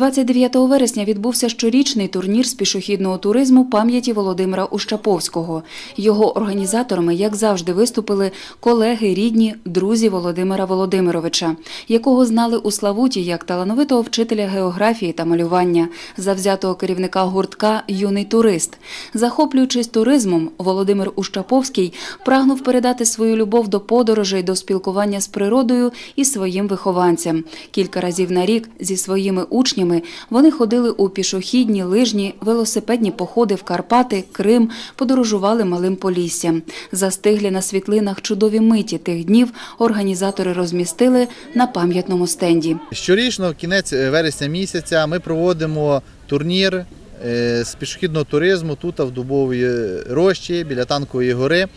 29 вересня відбувся щорічний турнір з пішохідного туризму пам'яті Володимира Ущаповського. Його організаторами, як завжди, виступили колеги, рідні, друзі Володимира Володимировича, якого знали у Славуті як талановитого вчителя географії та малювання, завзятого керівника гуртка Юний турист. Захоплюючись туризмом, Володимир Ущаповський прагнув передати свою любов до подорожей, до спілкування з природою і своїм вихованцям. Кілька разів на рік зі своїми учнями вони ходили у пішохідні, лижні, велосипедні походи в Карпати, Крим, подорожували малим Поліссям. Застиглі на світлинах чудові миті тих днів організатори розмістили на пам'ятному стенді. Щорічно, кінець е, вересня місяця, ми проводимо турнір е, з пішохідного туризму тут в Дубовій рощі біля Танкової гори.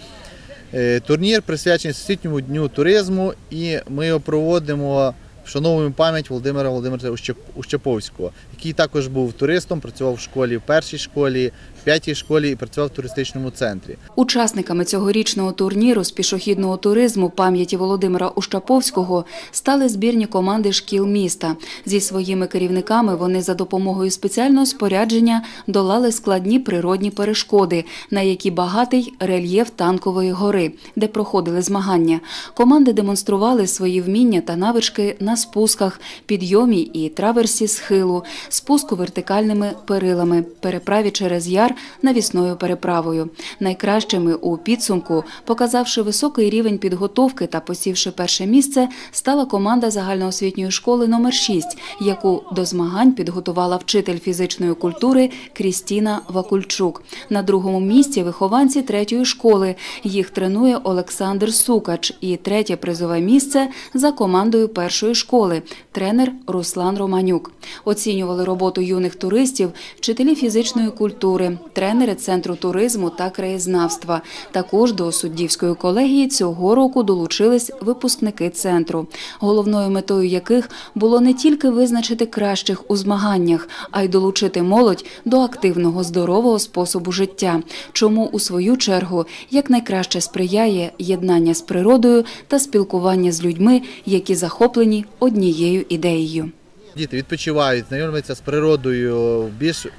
Е, Турнір присвячений Всесвітньому дню туризму, і ми його проводимо. Вшановуємо пам'ять Володимира Володимировича Ущеп- Ущаповського, який також був туристом, працював в школі в першій школі, в п'ятій школі і працював в туристичному центрі. Учасниками цьогорічного турніру з пішохідного туризму пам'яті Володимира Ущаповського стали збірні команди шкіл міста. Зі своїми керівниками вони за допомогою спеціального спорядження долали складні природні перешкоди, на які багатий рельєф танкової гори, де проходили змагання. Команди демонстрували свої вміння та навички на спусках, підйомі і траверсі схилу, спуску вертикальними перилами, переправі через яр навісною переправою. Найкращими у підсумку, показавши високий рівень підготовки та посівши перше місце, стала команда загальноосвітньої школи номер 6, яку до змагань підготувала вчитель фізичної культури Крістіна Вакульчук. На другому місці вихованці третьої школи. Їх тренує Олександр Сукач. І третє призове місце за командою першої школи тренер Руслан Романюк. Оцінювали роботу юних туристів, вчителі фізичної культури, тренери центру туризму та краєзнавства. Також до суддівської колегії цього року долучились випускники центру, головною метою яких було не тільки визначити кращих у змаганнях, а й долучити молодь до активного здорового способу життя, чому у свою чергу якнайкраще сприяє єднання з природою та спілкування з людьми, які захоплені однією ідеєю. Діти відпочивають, знайомляться з природою, більш е,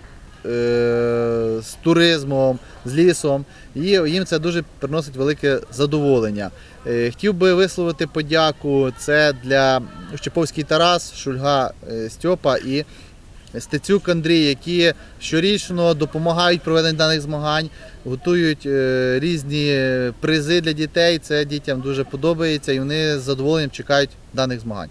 з туризмом, з лісом, і їм це дуже приносить велике задоволення. Е, Хотів би висловити подяку це для Щеповський Тарас, Шульга е, Стьопа і Стецюк Андрій, які щорічно допомагають проведенню даних змагань, готують е, різні призи для дітей. Це дітям дуже подобається і вони з задоволенням чекають даних змагань.